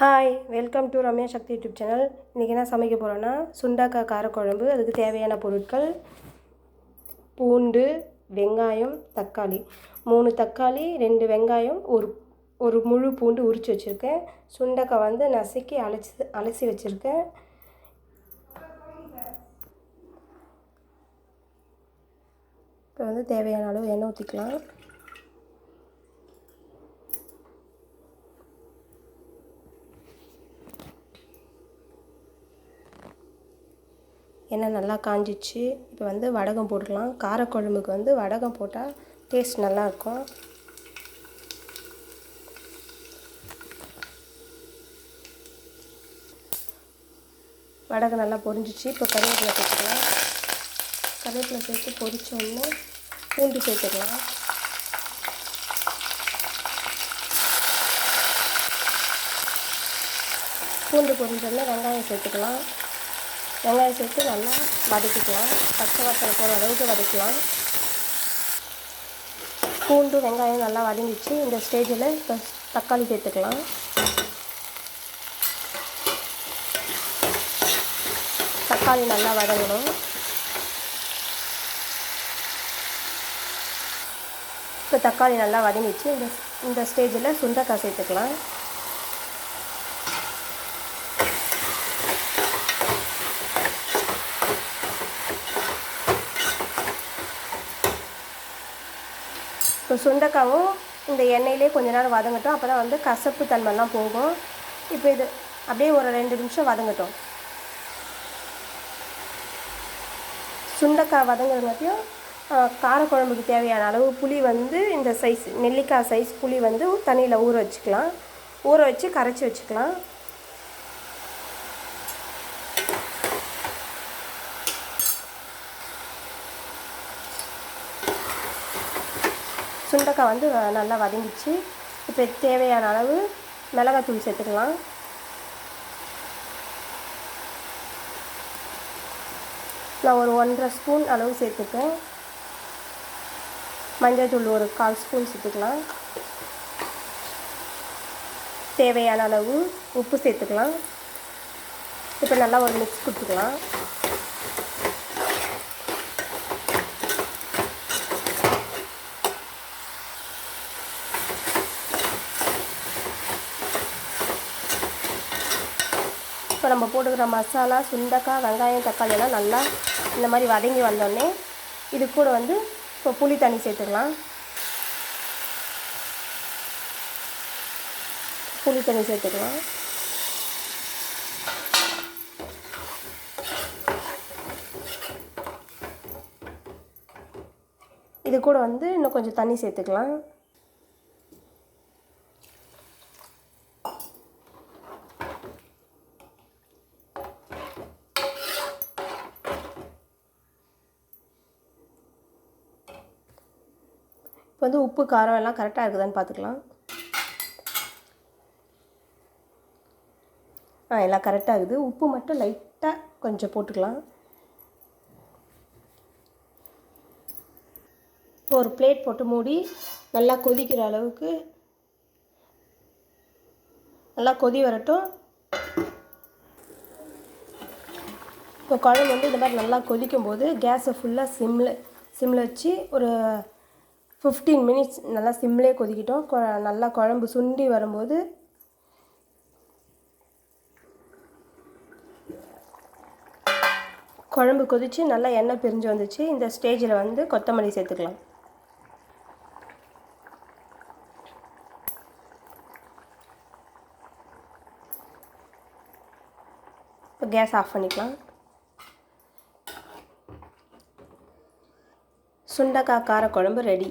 Hi welcome to Ramya Sakthi YouTube channel இன்றைக்கி என்ன சமைக்க போகிறோன்னா சுண்டக்காய் காரக்குழம்பு அதுக்கு தேவையான பொருட்கள் பூண்டு வெங்காயம் தக்காளி. மூணு தக்காளி ரெண்டு வெங்காயம் ஒரு ஒரு முழு பூண்டு உரித்து வச்சுருக்கேன். சுண்டக்காய் வந்து நசுக்கி அலசி அலசி வச்சுருக்கேன். இப்போ வந்து தேவையான அளவு எண்ணெய் ஊற்றிக்கலாம் எண்ணெய் நல்லா காஞ்சிச்சு. இப்போ வந்து வடகம் போட்டுக்கலாம். காரக்குழம்புக்கு வந்து வடகம் போட்டால் டேஸ்ட் நல்லாயிருக்கும் வடகம் நல்லா பொரிஞ்சிச்சு. இப்போ கருவேப்பிலை சேர்த்துக்கலாம். கருவேப்பிலை சேர்த்து பொரிச்சோடனே பூண்டு சேர்த்துக்கலாம். பூண்டு பொரிஞ்சோடனே வெங்காயம் சேர்த்துக்கலாம். வெங்காயம் சேர்த்து நல்லா வதக்கிக்கலாம். பச்சை வாசனை போகிற அளவுக்கு வதக்கலாம். பூண்டு வெங்காயம் நல்லா வதங்கிச்சு இந்த ஸ்டேஜில் இப்போ தக்காளி சேர்த்துக்கலாம். தக்காளி நல்லா வதங்கணும். இப்போ தக்காளி நல்லா வதங்கிச்சு இந்த இந்த ஸ்டேஜில் சுண்டைக்காய் சேர்த்துக்கலாம். இப்போ சுண்டைக்காவும் இந்த எண்ணெயிலே கொஞ்ச நேரம் வதங்கட்டும். அப்போ தான் வந்து கசப்பு தன்மைலாம் போகும். இப்போ இது அப்படியே ஒரு ரெண்டு நிமிஷம் வதங்கட்டும். சுண்டைக்காய் வதங்குறங்காட்டியும் காரக்குழம்புக்கு தேவையான அளவு புளி வந்து இந்த சைஸ் நெல்லிக்காய் சைஸ் புளி வந்து தண்ணியில் ஊற வச்சுக்கலாம். ஊற வச்சு கரைச்சி வச்சுக்கலாம். சுண்டக்காய் வந்து நல்லா வதங்கிச்சு. இப்போ தேவையான அளவு மிளகாத்தூள் சேர்த்துக்கலாம். நான் ஒரு ஒன்றரை ஸ்பூன் அளவு சேர்த்துப்பேன். மஞ்சள் தூள் ஒரு கால் ஸ்பூன் சேர்த்துக்கலாம். தேவையான அளவு உப்பு சேர்த்துக்கலாம். இப்போ நல்லா ஒரு மிக்ஸ் கொடுத்துக்கலாம். இப்போ நம்ம போட்டுக்கிற மசாலா சுண்டக்காய் வெங்காயம் தக்காளி எல்லாம் நல்லா இந்த மாதிரி வதங்கி வந்தோடனே இது கூட வந்து இப்போ புளி தண்ணி சேர்த்துக்கலாம். புளி தண்ணி சேர்த்துக்கலாம். இது கூட வந்து இன்னும் கொஞ்சம் தண்ணி சேர்த்துக்கலாம். இப்போ வந்து உப்பு காரம் எல்லாம் கரெக்டாக இருக்குதான்னு பார்த்துக்கலாம். ஆ எல்லாம் கரெக்டாக இருக்குது. உப்பு மட்டும் லைட்டாக கொஞ்சம் போட்டுக்கலாம். இப்போ ஒரு பிளேட் போட்டு மூடி நல்லா கொதிக்கிற அளவுக்கு நல்லா கொதி வரட்டும். இப்போ குழம்பு வந்து இந்த மாதிரி நல்லா கொதிக்கும் போது கேஸை ஃபுல்லாக சிம்மில் சிம்மில் வச்சு ஒரு ஃபிஃப்டீன் மினிட்ஸ் நல்லா சிம்லேயே கொதிக்கிட்டோம். கொ நல்லா குழம்பு சுண்டி வரும்போது குழம்பு கொதித்து நல்லா எண்ணெய் பிரிஞ்சு வந்துச்சு. இந்த ஸ்டேஜில் வந்து கொத்தமல்லி சேர்த்துக்கலாம். இப்போ கேஸ் ஆஃப் பண்ணிக்கலாம். சுண்டக்காய் காரக்குழம்பு ரெடி.